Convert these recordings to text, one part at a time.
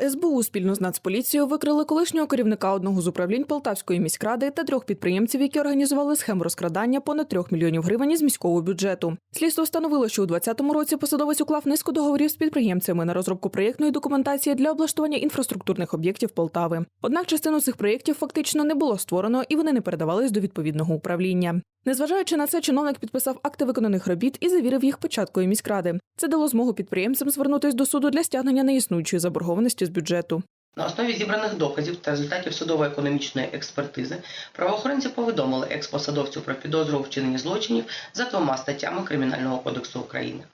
СБУ спільно з Нацполіцією викрили колишнього керівника одного з управлінь Полтавської міськради та трьох підприємців, які організували схему розкрадання понад трьох мільйонів гривень із міського бюджету. Слідство встановило, що у 2020 році посадовець уклав низку договорів з підприємцями на розробку проєктної документації для облаштування інфраструктурних об'єктів Полтави. Однак частину цих проєктів фактично не було створено і вони не передавались до відповідного управління. Незважаючи на це, чиновник підписав акти виконаних робіт і завірив їх початкою міськради. Це дало змогу підприємцям звернутись до суду для стягнення неіснуючої заборгованості з бюджету. На основі зібраних доказів та результатів судово-економічної експертизи правоохоронці повідомили експосадовцю про підозру у вчиненні злочинів за двома статтями Кримінального кодексу України.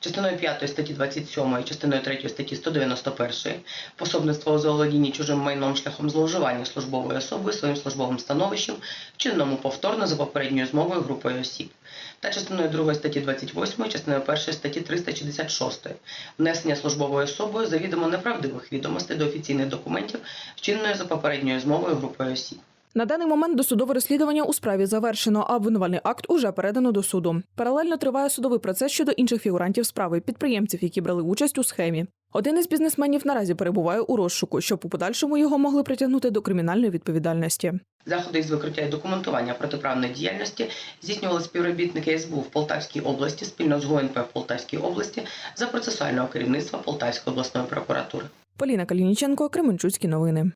Частиною 5 статті 27 і частиною 3 статті 191 пособництво у заволодінні чужим майном шляхом зловживання службовою особою своїм службовим становищем, вчиненому повторно за попередньою змовою групою осіб, та частиною 2 статті 28 і частиною 1 статті 366 внесення службовою особою завідомо неправдивих відомостей до офіційних документів, вчиненої за попередньою змовою групою осіб. На даний момент досудове розслідування у справі завершено, а обвинувальний акт уже передано до суду. Паралельно триває судовий процес щодо інших фігурантів справи, підприємців, які брали участь у схемі. Один із бізнесменів наразі перебуває у розшуку, щоб у подальшому його могли притягнути до кримінальної відповідальності. Заходи із викриття і документування протиправної діяльності здійснювали співробітники СБУ в Полтавській області спільно з ГУНП в Полтавській області за процесуального керівництва Полтавської обласної прокуратури. Поліна Калініченко, Кременчуцькі новини.